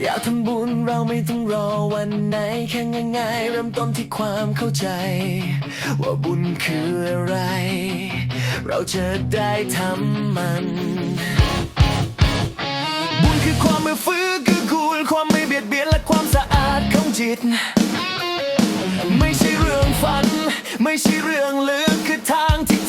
อยากทำบุญเราไม่ต้องรอวันไหน แค่ง่ายๆเริ่มต้นที่ความเข้าใจ ว่าบุญคืออะไร เราจะได้ทำมัน บุญคือความเม่ฟื้นคือกูล ความไม่เบียดเบียนและความสะอาดของจิต ไม่ใช่เรื่องฝัน ไม่ใช่เรื่องลึกคือทางที่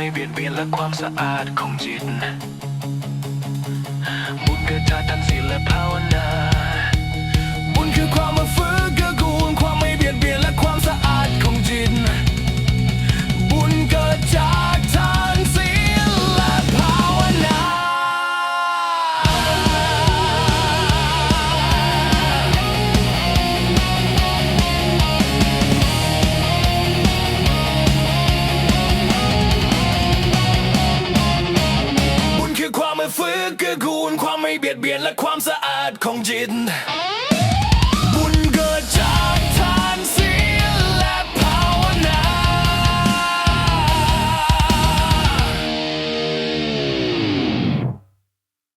ไม่เบียดเบียนและความสะอาดของจิตบุญเกิดจากการ ฟื้นคือคูณความไม่เบียดเบียนและความสะอาดของจิต